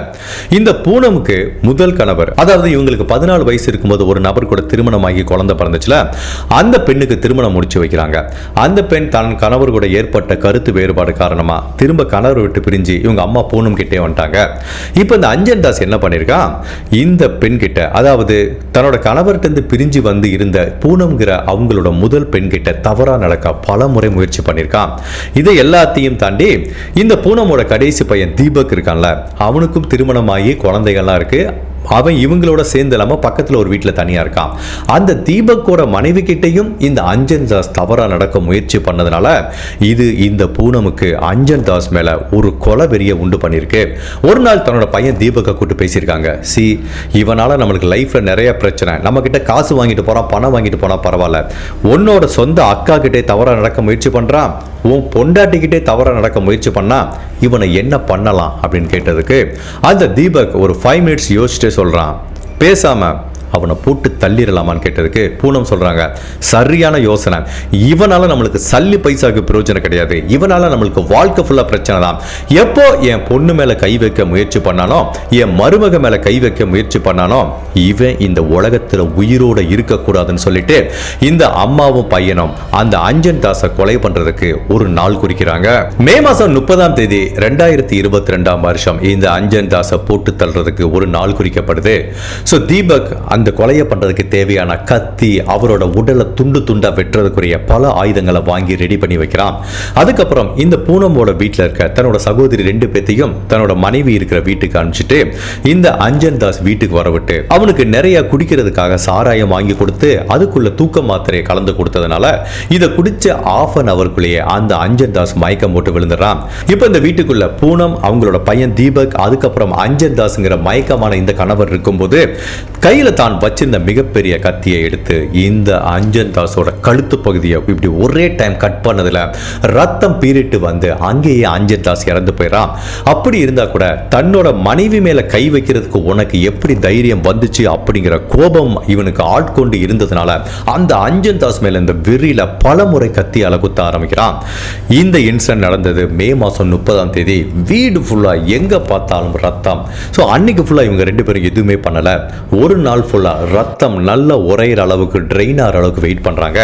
இந்த பூனமுக்கு முதல் கணவர் அதாவது இவங்களுக்கு பதினாலு வயசு இருக்கும்போது ஒரு நபர் கூட திருமணமாகி குழந்தை பிறந்துச்சுல அந்த பெண்ணுக்கு திருமணம் முடிச்சு வைக்கிறாங்க. அந்த பெண் தன் கணவர் கூட ஏற்பட்ட கருத்து வேறுபாடு காரணமா திரும்ப கணவர் விட்டு பிரிஞ்சு இவங்க அம்மா பூனம் கிட்டே வந்துட்டாங்க. இப்போ இந்த அஞ்சன் தாஸ் என்ன பண்ணியிருக்கான் இந்த பெண் கிட்ட அதாவது தன்னோட கணவர்கிட்ட இருந்து பிரிஞ்சு வந்து இருந்த பூனம்ங்கிற அவங்களோட முதல் பெண் கிட்ட தவறா நடக்க பல முறை முயற்சி பண்ணியிருக்கான் இதை எல்லாத்தையும் தாண்டி இந்த பூனமோட கடைசி பையன் தீபக் இருக்கான்ல அவனுக்கும் திருமணமாகி குழந்தைகள்லாம் இருக்கு. அவன் இவங்களோட சேர்ந்து இல்லாமல் பக்கத்தில் ஒரு வீட்டில் தனியாக இருக்கான். அந்த தீபக்கோட மனைவி கிட்டையும் இந்த அஞ்சன் தாஸ் தவறாக நடக்க முயற்சி பண்ணதுனால இது இந்த பூனமுக்கு அஞ்சன் தாஸ் மேலே ஒரு கொலை வெறிய உண்டு பண்ணியிருக்கு. ஒரு நாள் தன்னோட பையன் தீபக்கை கூட்டு பேசியிருக்காங்க. சி இவனால் நம்மளுக்கு லைஃப்பில் நிறைய பிரச்சனை. நம்மக்கிட்ட காசு வாங்கிட்டு போகிறான் பணம் வாங்கிட்டு போனால் பரவாயில்ல. உன்னோட சொந்த அக்கா கிட்டே தவறாக நடக்க முயற்சி பண்ணுறான் உன் பொண்டாட்டிக்கிட்டே தவறாக நடக்க முயற்சி பண்ணா இவனை என்ன பண்ணலாம்? அப்படின்னு கேட்டதுக்கு அந்த தீபக் ஒரு ஃபைவ் மினிட்ஸ் யோசிச்சுட்டு சொல்கிறான் பேசாமல் அவனை போட்டு தள்ளிடலாமான்னு கேட்டதுக்கு பூனம் சொல்றாங்க சரியான யோசனை. இவனால நம்மளுக்கு சல்லி பைசாக்கு பிரயோஜனம் கிடையாது. இவனால நம்மளுக்கு வாழ்க்கை ஃபுல்லா பிரச்சனை தான். எப்போ என் பொண்ணு மேல கை வைக்க முயற்சி பண்ணானோ என் மருமக மேல கை வைக்க முயற்சி பண்ணானோ இவன் இந்த உலகத்துல உயிரோட இருக்கக்கூடாதுன்னு சொல்லிட்டு இந்த அம்மாவும் பையனும் அந்த அஞ்சன் தாஸை கொலை பண்றதுக்கு ஒரு நாள் குறிக்கிறாங்க. மே மாசம் முப்பதாம் தேதி ரெண்டாயிரத்தி இருபத்தி ரெண்டாம் வருஷம் இந்த அஞ்சன் தாஸை போட்டு தள்ளுறதுக்கு ஒரு நாள் குறிக்கப்படுது. ஸோ தீபக் அந்த அந்த கொலையை பண்ணுறதுக்கு தேவையான கத்தி அவரோட உடலை துண்டு துண்டாக வெட்டுறதுக்குரிய பல ஆயுதங்களை வாங்கி ரெடி பண்ணி வைக்கிறான். அதுக்கப்புறம் இந்த பூனமோட வீட்டில் இருக்க தன்னோட சகோதரி ரெண்டு பேத்தையும் தன்னோட மனைவி இருக்கிற வீட்டுக்கு அனுப்பிச்சிட்டு இந்த அஞ்சன் தாஸ் வீட்டுக்கு வரவிட்டு அவனுக்கு நிறைய குடிக்கிறதுக்காக சாராயம் வாங்கி கொடுத்து அதுக்குள்ள தூக்க மாத்திரையை கலந்து கொடுத்ததுனால இதை குடிச்ச ஆஃப் அன் அவருக்குள்ளேயே அந்த அஞ்சன் தாஸ் மயக்கம் போட்டு விழுந்துடுறான். இப்போ இந்த வீட்டுக்குள்ள பூனம் அவங்களோட பையன் தீபக் அதுக்கப்புறம் அஞ்சன் தாஸ்ங்கிற மயக்கமான இந்த கணவர் இருக்கும்போது கையில் தான் வச்சிருந்த மிகப்பெரிய கத்தியை எடுத்து இந்த அஞ்சன் தாஸோட கழுத்து பகுதியை இப்படி ஒரே டைம் கட் பண்ணதுல ரத்தம் பீரிட்டு வந்து அங்கேயே அஞ்சன் தாஸ் இறந்து போயிடறான் அப்படி இருந்தா கூட தன்னோட மனைவி மேல கை வைக்கிறதுக்கு உனக்கு எப்படி தைரியம் வந்துச்சு அப்படிங்கிற கோபம் இவனுக்கு ஆட்கொண்டு இருந்ததுனால அந்த அஞ்சன் தாஸ் மேல இந்த வெறியில் பல முறை கத்தி குத்த ஆரம்பிக்கிறான். இந்த இன்சிடென்ட் நடந்தது மே மாசம் முப்பதாம் தேதி. வீடு ஃபுல்லா எங்க பார்த்தாலும் ரத்தம். ஸோ அன்னைக்கு ஃபுல்லா இவங்க ரெண்டு பேரும் எதுவுமே பண்ணல. ஒரு நாள் ஃபுல்லா ரத்தம் நல்ல உரையிற அளவுக்கு ட்ரெயின் ஆகிற அளவுக்கு வெயிட் பண்ணுறாங்க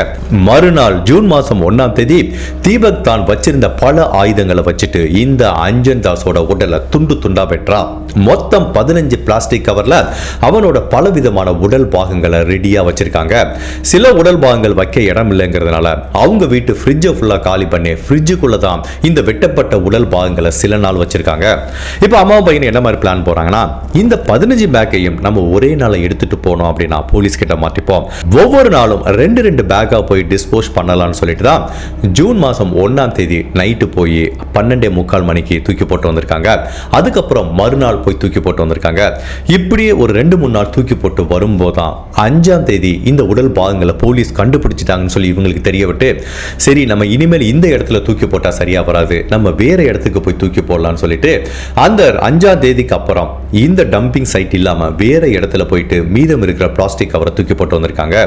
மறுநாள் ஜூன் மாதம் ஒன்னாம் தேதி தீபக் தான் வச்சிருந்த பல ஆயுதங்களை வச்சுட்டு இந்த அஞ்சன் தாஸோட உடலை துண்டு துண்டா வெட்டுறான். மொத்தம் பதினஞ்சு பிளாஸ்டிக் கவர்ல அவனோட பல விதமான உடல் பாகங்களை ரெடியா வச்சிருக்காங்க. சில உடல் பாகங்கள் வைக்க இடம் இல்லைங்கிறதுனால அவங்க வீட்டு ஃப்ரிட்ஜை ஃபுல்லா காலி பண்ணி ஃப்ரிட்ஜுக்குள்ள தான் இந்த வெட்டப்பட்ட உடல் பாகங்களை சில நாள் வச்சிருக்காங்க. இப்போ அம்மா பையன் என்ன மாதிரி பிளான் போறாங்கன்னா இந்த பதினஞ்சு பேக்கையும் நம்ம ஒரே நாளை எடுத்துட்டு போனோம் அப்படின்னா போலீஸ் கிட்ட மாட்டிப்போம். ஒவ்வொரு நாளும் ரெண்டு ரெண்டு பேக்கா போய் டிஸ்போஸ் பண்ணலாம்னு சொல்லிட்டு தான் ஜூன் மாசம் ஒன்றாம் தேதி நைட்டு போய் பன்னெண்டே முக்கால் மணிக்கு தூக்கி போட்டு வந்திருக்காங்க. அதுக்கப்புறம் மறுநாள் போய் தூக்கி போட்டு வந்திருக்காங்க. இப்படியே ஒரு ரெண்டு மூணு நாள் தூக்கி போட்டு வரும்போது தான் அஞ்சாம் தேதி இந்த உடல் பாகங்களை போலீஸ் கண்டுபிடிச்சிட்டாங்கன்னு சொல்லி இவங்களுக்கு தெரிய விட்டு சரி நம்ம இனிமேல் இந்த இடத்துல தூக்கி போட்டா சரியா வராது நம்ம வேற இடத்துக்கு போய் தூக்கி போடலாம்னு சொல்லிட்டு அந்த அஞ்சாம் தேதிக்கு அப்புறம் இந்த டம்பிங் சைட் இல்லாம வேற இடத்துல போயிட்டு மீதம் இருக்கிற பிளாஸ்டிக் கவரை தூக்கி போட்டு வந்திருக்காங்க.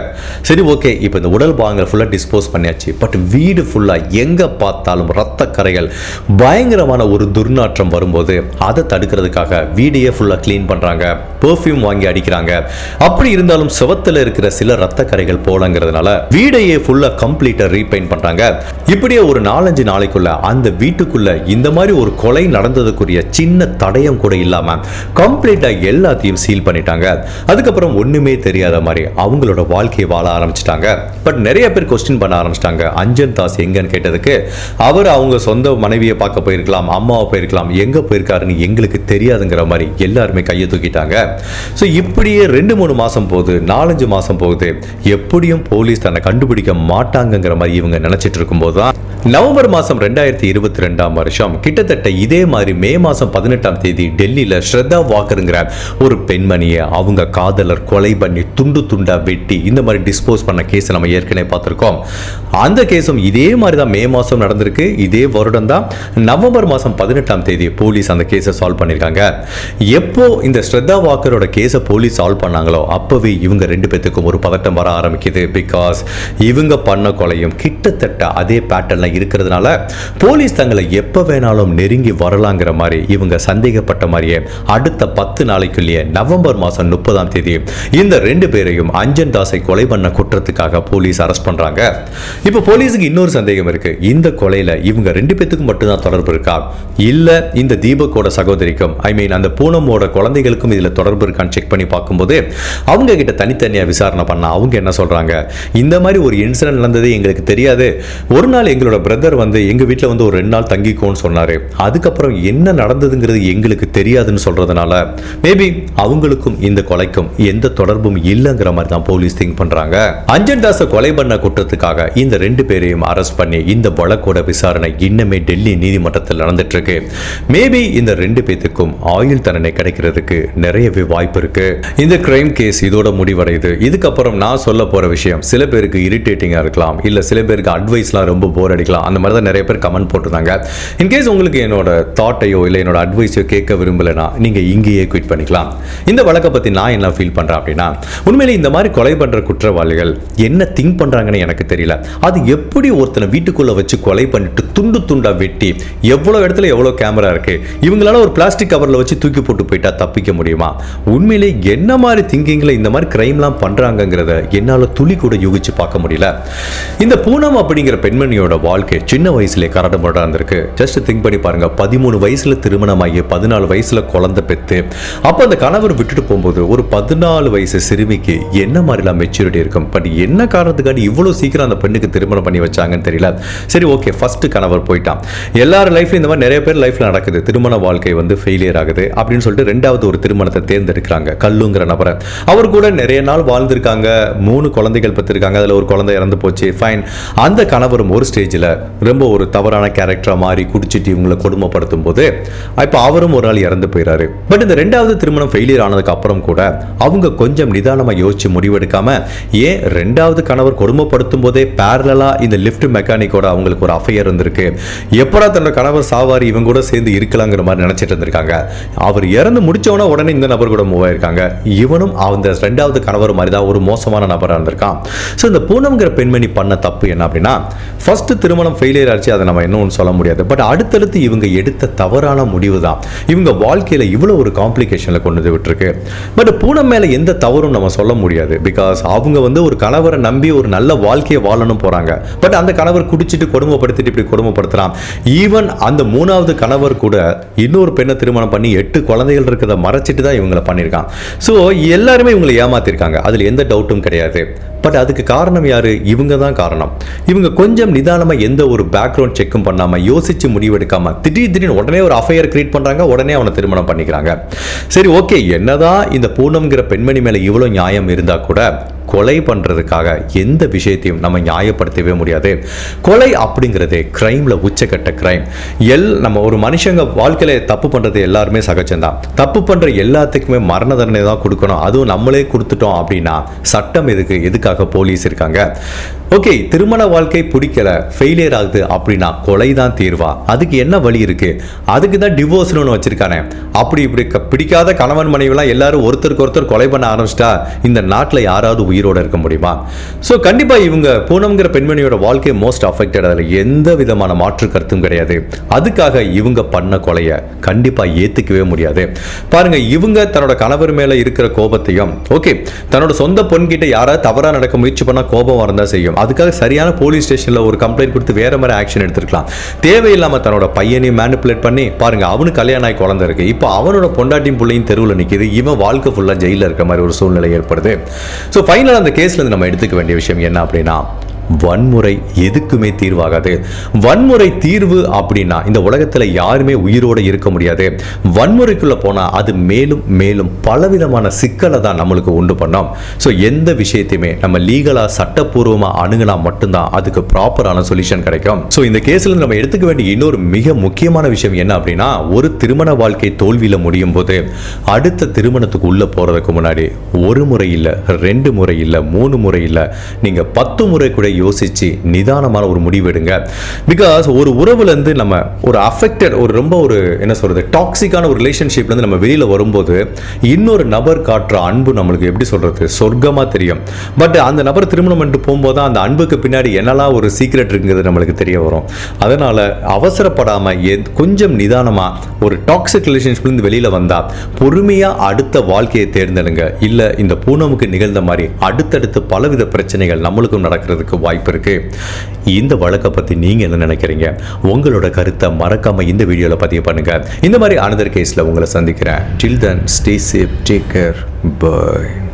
சரி ஓகே இப்போ இந்த உடல் பாகங்கள் ஃபுல்லாக டிஸ்போஸ் பண்ணியாச்சு. பட் வீடு ஃபுல்லாக எங்கே பார்த்தாலும் ரத்த கரைகள் பயங்கரமான ஒரு துர்நாற்றம் வரும்போது அதை தடுக்கிறதுக்காக வீடையே ஃபுல்லாக க்ளீன் பண்ணுறாங்க பெர்ஃப்யூம் வாங்கி அடிக்கிறாங்க. அப்படி இருந்தாலும் சுவத்துல இருக்கிற சில ரத்த கரைகள் போலங்கிறதுனால வீடையே ஃபுல்லாக கம்ப்ளீட்டாக ரீபெயிண்ட் பண்ணுறாங்க இப்படியே ஒரு நாலஞ்சு நாளைக்குள்ள அந்த வீட்டுக்குள்ள இந்த மாதிரி ஒரு கொலை நடந்ததுக்குரிய சின்ன தடயம் கூட இல்லாமல் கம்ப்ளீட்டாக எல்லாத்தையும் சீல் பண்ணிட்டாங்க. அதுக்கப்புறம் ஒன்றுமே தெரியாத மாதிரி அவங்களோட வாழ்க்கையை வாழ ஆரம்பிச்சிட்டாங்க. பட் நிறைய பேர் கொஸ்டின் பண்ண ஆரம்பிச்சிட்டாங்க. அஞ்சன் தாஸ் எங்கன்னு கேட்டதுக்கு அவர் அவங்க சொந்த மனைவியை பார்க்க போயிருக்கலாம் அம்மாவை போயிருக்கலாம் எங்க போயிருக்காருன்னு எங்களுக்கு தெரியாதுங்கிற மாதிரி எல்லாருமே கையை தூக்கிட்டாங்க. ஸோ இப்படியே ரெண்டு மூணு மாசம் போகுது நாலஞ்சு மாசம் போகுது. எப்படியும் போலீஸ் தன்னை கண்டுபிடிக்க மாட்டாங்கங்கிற மாதிரி இவங்க நினைச்சிட்டு இருக்கும்போது தான் நவம்பர் மாசம் ரெண்டாயிரத்தி இருபத்தி ரெண்டாம் வருஷம் கிட்டத்தட்ட இதே மாதிரி மே மாசம் பதினெட்டாம் தேதி டெல்லியில ஸ்ரத்தா வாக்கருங்கிற ஒரு பெண்மணியை அவங்க காதலர் கொலை பண்ணி துண்டு துண்டா வெட்டி இந்த மாதிரி டிஸ்போஸ் பண்ண கேஸ் நம்ம ஏற்கனவே பார்த்துருக்கோம். அந்த கேஸும் இதே மாதிரி தான் மே மாதம் நடந்திருக்கு. இதே வருடம் தான் நவம்பர் மாதம் பதினெட்டாம் தேதி போலீஸ் அந்த கேஸை சால்வ் பண்ணியிருக்காங்க. எப்போ இந்த ஸ்ரத்தா வாக்கரோட கேஸை போலீஸ் சால்வ் பண்ணாங்களோ அப்போவே இவங்க ரெண்டு பேத்துக்கும் ஒரு பதட்டம் வர ஆரம்பிக்குது. பிகாஸ் இவங்க பண்ண கொலையும் கிட்டத்தட்ட அதே பேட்டர்னில் இருக்கிறதுனால போலீஸ் தங்களை எப்போ வேணாலும் நெருங்கி வரலாங்கிற மாதிரி இவங்க சந்தேகப்பட்ட மாதிரியே அடுத்த பத்து நாளைக்குள்ளேயே நவம்பர் மாதம் முப்பதாம் தேதி இந்த ரெண்டு பேரையும் அஞ்சன் தாஸை கொலை பண்ண குற்றத்துக்காக போலீஸ் அரெஸ்ட் பண்றாங்க. இப்போ போலீஸுக்கு இன்னொரு சந்தேகம் இருக்கு. இந்த கொலையில இவங்க ரெண்டு பேத்துக்கும் மட்டும்தான் தொடர்பு இருக்கா? இல்ல இந்த தீபக்கோட சகோதரிக்கும் ஐ மீன் அந்த பூனமோட குழந்தைகளுக்கும் இதுல தொடர்பு இருக்கான்னு செக் பண்ணி பார்க்கும்போது அவங்க கிட்ட தனித்தனியா விசாரணை பண்ண அவங்க என்ன சொல்றாங்க? இந்த மாதிரி ஒரு இன்சிடென்ட் நடந்தது எங்களுக்கு தெரியாது. ஒரு நாள் எங்களோட பிரதர் வந்து எங்க வீட்டில் வந்து ஒரு ரெண்டு நாள் தங்கிக்கோன்னு சொன்னாரு. அதுக்கப்புறம் என்ன நடந்ததுங்கிறது எங்களுக்கு தெரியாதுன்னு சொல்றதுனால மேபி அவங்களுக்கும் இந்த கொலைக்கும் எந்த தொடர்பும் இல்லைங்கிற மாதிரி தான் போலீஸ் திங்க் பண்றாங்க. அஞ்சன் தாஸை கொலை பண்ண குற்றத்துக்காக இந்த ரெண்டு பேரையும் அரெஸ்ட் பண்ணி இந்த வழக்கோட விசாரணை இன்னமே டெல்லி நீதிமன்றத்தில் நடந்துட்டு இருக்கு மேபி இந்த ரெண்டு பேத்துக்கும் ஆயுள் தண்டனை கிடைக்கிறதுக்கு நிறையவே வாய்ப்பு இருக்கு. இந்த கிரைம் கேஸ் இதோட முடிவடையுது. இதுக்கப்புறம் நான் சொல்ல போற விஷயம் சில பேருக்கு இரிட்டேட்டிங்கா இருக்கலாம் இல்ல சில பேருக்கு அட்வைஸ்லாம் ரொம்ப போர் அடிக்கலாம் அந்த மாதிரி தான் நிறைய பேர் கமெண்ட் போட்டிருந்தாங்க. இன்கேஸ் உங்களுக்கு என்னோட தாட்டையோ இல்லை என்னோட அட்வைஸையோ கேட்க விரும்பலைன்னா நீங்கள் இங்கேயே குவிட் பண்ணிக்கலாம். இந்த வழக்கை பற்றி நான் என்ன ஃபீல் பண்ணுறேன் அப்படின்னா உண்மையிலே இந்த மாதிரி கொலை பண்ணுற குற்றவாளிகள் என்ன திங்க் பண்ணுறாங்கன்னு எனக்கு தெரியல. அது எப்படி ஒருத்தனை வீட்டுக்குள்ளே வச்சு கொலை பண்ணிட்டு துண்டு துண்டாக வெட்டி எவ்வளோ இடத்துல எவ்வளோ கேமரா இருக்கு இவங்களால ஒரு பிளாஸ்டிக் கவரில் வச்சு தூக்கி போட்டு போயிட்டா தப்பிக்க முடியுமா? உண்மையிலே என்ன மாதிரி திங்கிங்கில் இந்த மாதிரி கிரைம்லாம் பண்ணுறாங்கங்கிறத என்னால் துளி கூட யூகிச்சு பார்க்க முடியல. இந்த பூனம் அப்படிங்கிற பெண்மணியோட வாழ்க்கை சின்ன வயசுல கரடமுரடா இருந்திருக்கு. ஜஸ்ட் திங்க் பண்ணி பாருங்க பதிமூணு வயசுல திருமணமாகி பதினாலு வயசுல குழந்தை பெற்று அப்போ அந்த கணவர் விட்டுட்டு போகும்போது ஒரு பதினாலு பதினாலு வயசு சிறுமிக்கு என்ன மாதிரிலாம் மெச்சூரிட்டி இருக்கும்? பட் என்ன காரணத்துக்காண்டி இவ்வளோ சீக்கிரம் அந்த பெண்ணுக்கு திருமணம் பண்ணி வச்சாங்கன்னு தெரியல. சரி ஓகே ஃபஸ்ட்டு கணவர் போயிட்டான். எல்லாரும் லைஃப்லையும் இந்த மாதிரி நிறைய பேர் லைஃப்ல நடக்குது. திருமண வாழ்க்கை வந்து ஃபெயிலியர் ஆகுது அப்படின்னு சொல்லிட்டு ரெண்டாவது ஒரு திருமணத்தை தேர்ந்தெடுக்கிறாங்க. கல்லுங்கிற நபரை. அவர் கூட நிறைய நாள் வாழ்ந்திருக்காங்க. மூணு குழந்தைகள் பெற்றிருக்காங்க. அதில் ஒரு குழந்தை இறந்து போச்சு. ஃபைன் அந்த கணவரும் ஒரு ஸ்டேஜில் ரொம்ப ஒரு தவறான கேரக்டராக மாறி குடிச்சிட்டு இவங்களை கொடுமைப்படுத்தும் போது இப்போ அவரும் ஒரு நாள் இறந்து போயிறாரு. பட் இந்த ரெண்டாவது திருமணம் ஃபெயிலியர் ஆனதுக்கு அப்புறம் கூட அவங்க கொஞ்சம் நிதானமாக யோசிச்சு முடிவெடுக்காம ஏன் ரெண்டாவது கணவர் கொடுமைப்படுத்தும் போதே பேரலா இந்த லிஃப்ட் மெக்கானிக்கோட அவங்களுக்கு ஒரு அஃபையர் இருந்திருக்கு. எப்படா தன்னோட கணவர் சாவாரி இவங்க கூட சேர்ந்து இருக்கலாங்கிற மாதிரி நினைச்சிட்டு இருந்திருக்காங்க. அவர் இறந்து முடிச்சவன உடனே இந்த நபர் கூட மூவ் ஆயிருக்காங்க. இவனும் அந்த ரெண்டாவது கணவர் மாதிரி தான் ஒரு மோசமான நபராக இருந்திருக்கான். ஸோ இந்த பூனம்ங்கிற பெண்மணி பண்ண தப்பு என்ன அப்படின்னா ஃபர்ஸ்ட் திருமணம் ஃபெயிலியர் ஆச்சு அதை நம்ம இன்னும் சொல்ல முடியாது. பட் அடுத்தடுத்து இவங்க எடுத்த தவறான முடிவு தான் இவங்க வாழ்க்கையில் இவ்வளோ ஒரு காம்ப்ளிகேஷனில் கொண்டு வந்து விட்டுருக்கு. பட் பூனம் மேலே எந்த தவறும் நம்ம சொல்ல முடியாது. பிகாஸ் அவங்க வந்து ஒரு கணவரை நம்பி ஒரு நல்ல வாழ்க்கையை வாழணும் போகிறாங்க பட் அந்த கணவர் குடிச்சிட்டு கொடுமைப்படுத்திட்டு இப்படி கொடுமைப்படுத்துறான். ஈவன் அந்த மூணாவது கணவர் கூட இன்னொரு பெண்ணை திருமணம் பண்ணி எட்டு குழந்தைகள் இருக்கிறத மறைச்சிட்டு தான் இவங்களை பண்ணியிருக்கான். ஸோ எல்லாருமே இவங்களை ஏமாத்திருக்காங்க. அதில் எந்த டவுட்டும் கிடையாது. பட் அதுக்கு காரணம் யாரு? இவங்க தான் காரணம். இவங்க கொஞ்சம் நிதானமா எந்த ஒரு பேக்ரவுண்ட் செக்கும் பண்ணாம யோசிச்சு முடிவெடுக்காமல் திடீர் திடீர்னு உடனே ஒரு அஃபையர் கிரியேட் பண்றாங்க உடனே அவனை திருமணம் பண்ணிக்கிறாங்க. சரி ஓகே என்னதான் இந்த பூனம்ங்கிற பெண்மணி மேல இவ்வளவு நியாயம் இருந்தா கூட கொலை பண்ணுறதுக்காக எந்த விஷயத்தையும் நம்ம நியாயப்படுத்தவே முடியாது. கொலை அப்படிங்கிறது க்ரைமில் உச்சக்கட்ட கிரைம் எல் நம்ம ஒரு மனுஷங்க வாழ்க்கையில் தப்பு பண்ணுறது எல்லாருமே சகஜம்தான். தப்பு பண்ணுற எல்லாத்துக்குமே மரண தண்டனை தான் கொடுக்கணும். அதுவும் நம்மளே கொடுத்துட்டோம் அப்படின்னா சட்டம் எதுக்கு? எதுக்காக போலீஸ் இருக்காங்க. ஓகே திருமண வாழ்க்கை பிடிக்கல ஃபெயிலியர் ஆகுது அப்படின்னா கொலை தான் தீர்வா? அதுக்கு என்ன வழி இருக்கு? அதுக்கு தான் டிவோர்ஸ்னு ஒன்று வச்சிருக்கானே. அப்படி இப்படி க- பிடிக்காத கணவன் மனைவிலாம் எல்லாரும் ஒருத்தருக்கு ஒருத்தர் கொலை பண்ண ஆரம்பிச்சிட்டா இந்த நாட்டில் யாராவது உயிரோட இருக்க முடியுமா? ஸோ கண்டிப்பாக இவங்க பூனம்ங்கிற பெண்மணியோட வாழ்க்கை மோஸ்ட் அஃபெக்டட் அதில் எந்த விதமான மாற்று கருத்தும் கிடையாது. அதுக்காக இவங்க பண்ண கொலையை கண்டிப்பாக ஏற்றுக்கவே முடியாது. பாருங்க இவங்க தன்னோட கணவர் மேலே இருக்கிற கோபத்தையும் ஓகே தன்னோட சொந்த பொண்கிட்ட யாராவது தவறாக நடக்க முயற்சி பண்ணால் கோபம் வரதா செய்யும். அதுக்காக சரியான போலீஸ் ஸ்டேஷனில் ஒரு கம்ப்ளைண்ட் கொடுத்து வேற மாதிரி ஆக்ஷன் எடுத்துருக்கலாம். தேவையில்லாமல் தன்னோட பையனையும் மேனிப்புலேட் பண்ணி பாருங்க அவனுக்கு கல்யாணம் ஆகி குழந்தை இருக்கு. இப்போ அவனோட பொண்டாட்டியும் பிள்ளையும் தெருவில் நிற்கிது இவன் வாழ்க்கை ஃபுல்லாக ஜெயிலில் இருக்க மாதிரி ஒரு சூழ்நிலை ஏற்படுது. ஸோ ஃபைனலாக அந்த கேஸ்லேருந்து நம்ம எடுத்துக்க வேண்டிய விஷயம் என்ன அப்படின்னா வன்முறை எதுக்குமே தீர்வாகாது. வன்முறை தீர்வு அப்படின்னா இந்த உலகத்தில் யாருமே உயிரோடு இருக்க முடியாது. வன்முறைக்குள்ளே போனால் அது மேலும் மேலும் பலவிதமான சிக்கலை தான் நம்மளுக்கு உண்டு பண்ணோம். ஸோ எந்த விஷயத்தையுமே நம்ம லீகலாக சட்டப்பூர்வமாக அணுகினா மட்டும்தான் அதுக்கு ப்ராப்பரான சொல்யூஷன் கிடைக்கும். ஸோ இந்த கேஸில் நம்ம எடுத்துக்க வேண்டிய இன்னொரு மிக முக்கியமான விஷயம் என்ன அப்படின்னா ஒரு திருமண வாழ்க்கை தோல்வியில் முடியும் போது அடுத்த திருமணத்துக்கு உள்ளே போகிறதுக்கு முன்னாடி ஒரு முறை இல்லை ரெண்டு முறை இல்லை மூணு முறை இல்லை நீங்கள் பத்து முறை கூட யோசிச்சு நிதானமான ஒரு முடிவு எடுங்க. பிகாஸ் ஒரு உறவுல இருந்து நம்ம ஒரு அஃபெக்டட் ஒரு ரொம்ப ஒரு என்ன சொல்றது டாக்ஸிக்கான ஒரு ரிலேஷன்ஷிப்லேருந்து நம்ம வெளியில் வரும்போது இன்னொரு நபர் காட்டுற அன்பு நம்மளுக்கு எப்படி சொல்றது சொர்க்கமா தெரியும். பட் அந்த நபர் திருமணம் பண்ணிட்டு போகும்போது தான் அந்த அன்புக்கு பின்னாடி என்னெல்லாம் ஒரு சீக்ரெட் இருக்குங்கிறது நம்மளுக்கு தெரிய வரும். அதனால அவசரப்படாம எத்- கொஞ்சம் நிதானமா ஒரு டாக்ஸிக் ரிலேஷன்ஷிப்லேருந்து வெளியில வந்தா பொறுமையா அடுத்த வாழ்க்கையை தேர்ந்தெடுங்க. இல்ல இந்த பூனமுக்கு நிகழ்ந்த மாதிரி அடுத்தடுத்து பலவித பிரச்சனைகள் நம்மளுக்கும் நடக்கிறதுக்கு வாய்ப்பு இருக்கு. இந்த வழக்கை பத்தி நீங்க என்ன நினைக்கிறீங்க? உங்களோட கருத்தை மறக்காம இந்த வீடியோல பதிவு பண்ணுங்க. இந்த மாதிரி அனதர் கேஸ்ல உங்களை சந்திக்கிறேன். Till then stay safe take care bye